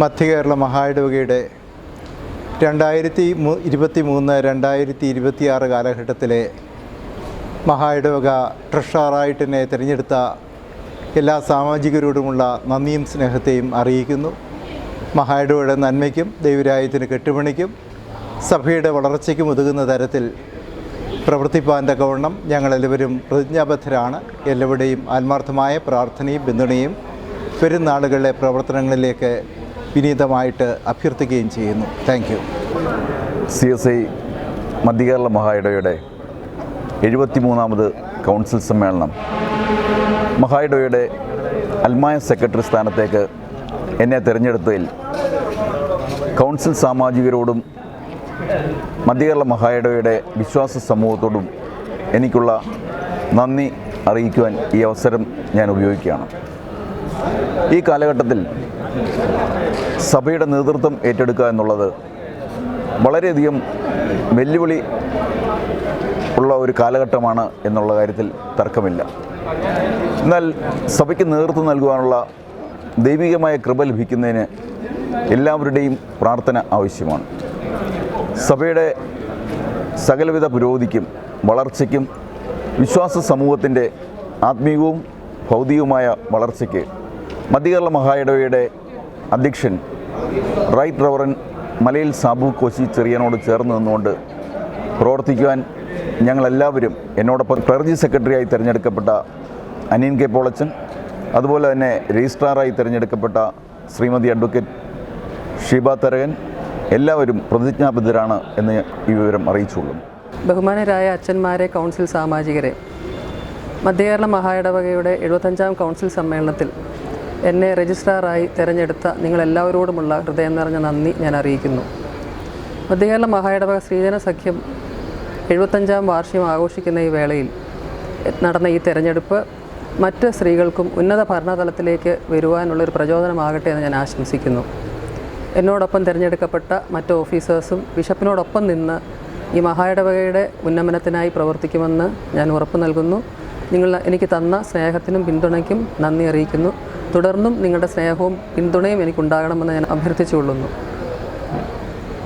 മധ്യകേരള മഹായിടവകയുടെ രണ്ടായിരത്തി ഇരുപത്തി മൂന്ന് രണ്ടായിരത്തി ഇരുപത്തി ആറ് കാലഘട്ടത്തിലെ മഹായിടവക ട്രഷറായിട്ട് എന്നെ തിരഞ്ഞെടുത്ത എല്ലാ സാമാജികരോടുമുള്ള നന്ദിയും സ്നേഹത്തെയും അറിയിക്കുന്നു. മഹായിടവയുടെ നന്മയ്ക്കും ദൈവരായത്തിന് കെട്ടുപണിക്കും സഭയുടെ വളർച്ചയ്ക്കും ഒതുങ്ങുന്ന തരത്തിൽ പ്രവർത്തിപ്പാൻ തക്കവണ്ണം ഞങ്ങളെല്ലാവരും പ്രതിജ്ഞാബദ്ധരാണ്. എല്ലാവരുടെയും ആത്മാർത്ഥമായ പ്രാർത്ഥനയും പിന്തുണയും പെരുന്നാളുകളിലെ നാളുകളിലെ പ്രവർത്തനങ്ങളിലേക്ക് വിനീതമായിട്ട് അഭ്യർത്ഥിക്കുകയും ചെയ്യുന്നു. Thank you C S I Madhyakerala മഹായിടയുടെ എഴുപത്തിമൂന്നാമത് കൗൺസിൽ സമ്മേളനം. മഹായിടയുടെ അൽമായ സെക്രട്ടറി സ്ഥാനത്തേക്ക് എന്നെ തിരഞ്ഞെടുത്തതിൽ കൗൺസിൽ സാമാജികരോടും മധ്യകേരള മഹായിടയുടെ വിശ്വാസ സമൂഹത്തോടും എനിക്കുള്ള നന്ദി അറിയിക്കുവാൻ ഈ അവസരം ഞാൻ ഉപയോഗിക്കുകയാണ്. ഈ കാലഘട്ടത്തിൽ സഭയുടെ നേതൃത്വം ഏറ്റെടുക്കുക എന്നുള്ളത് വളരെയധികം വെല്ലുവിളി ഉള്ള ഒരു കാലഘട്ടമാണ് എന്നുള്ള കാര്യത്തിൽ തർക്കമില്ല. എന്നാൽ സഭയ്ക്ക് നേതൃത്വം നൽകുവാനുള്ള ദൈവികമായ കൃപ ലഭിക്കുന്നതിന് എല്ലാവരുടെയും പ്രാർത്ഥന ആവശ്യമാണ്. സഭയുടെ സകലവിധ പുരോഗതിക്കും വളർച്ചയ്ക്കും വിശ്വാസ സമൂഹത്തിന്റെ ആത്മീയവും ഭൗതികവുമായ വളർച്ചയ്ക്ക് മധ്യകേരള മഹായിടവയുടെ അധ്യക്ഷൻ റൈറ്റ് റവറൻ മലയിൽ സാബു കോശി ചെറിയനോട് ചേർന്ന് നിന്നുകൊണ്ട് പ്രവർത്തിക്കുവാൻ ഞങ്ങളെല്ലാവരും എന്നോടൊപ്പം ക്ലർജി സെക്രട്ടറിയായി തിരഞ്ഞെടുക്കപ്പെട്ട അനിയൻ കെ പോളച്ചൻ അതുപോലെ തന്നെ രജിസ്ട്രാറായി തിരഞ്ഞെടുക്കപ്പെട്ട ശ്രീമതി അഡ്വക്കേറ്റ് ഷീബ തരകൻ എല്ലാവരും പ്രതിജ്ഞാബദ്ധരാണ് എന്ന് ഈ വിവരം അറിയിച്ചുള്ളൂ. ബഹുമാനരായ അച്ഛന്മാരെ കൗൺസിൽ സാമാജികരെ മധ്യകേരള മഹായിടവകയുടെ എഴുപത്തഞ്ചാം കൗൺസിൽ സമ്മേളനത്തിൽ എന്നെ രജിസ്ട്രാറായി തിരഞ്ഞെടുത്ത നിങ്ങളെല്ലാവരോടുമുള്ള ഹൃദയം നിറഞ്ഞ നന്ദി ഞാൻ അറിയിക്കുന്നു. മധ്യകേരള മഹായിടവക സ്ത്രീജന സഖ്യം എഴുപത്തഞ്ചാം വാർഷികം ആഘോഷിക്കുന്ന ഈ വേളയിൽ നടന്ന ഈ തെരഞ്ഞെടുപ്പ് മറ്റ് സ്ത്രീകൾക്കും ഉന്നത ഭരണതലത്തിലേക്ക് വരുവാനുള്ളൊരു പ്രചോദനമാകട്ടെ എന്ന് ഞാൻ ആശംസിക്കുന്നു. എന്നോടൊപ്പം തിരഞ്ഞെടുക്കപ്പെട്ട മറ്റ് ഓഫീസേഴ്സും ബിഷപ്പിനോടൊപ്പം നിന്ന് ഈ മഹായിടവകയുടെ ഉന്നമനത്തിനായി പ്രവർത്തിക്കുമെന്ന് ഞാൻ ഉറപ്പു നൽകുന്നു നിങ്ങൾ എനിക്ക് തന്ന സ്നേഹത്തിനും പിന്തുണയ്ക്കും നന്ദി അറിയിക്കുന്നു. തുടർന്നും നിങ്ങളുടെ സ്നേഹവും പിന്തുണയും എനിക്കുണ്ടാകണമെന്ന് ഞാൻ അഭ്യർത്ഥിച്ചുകൊള്ളുന്നു.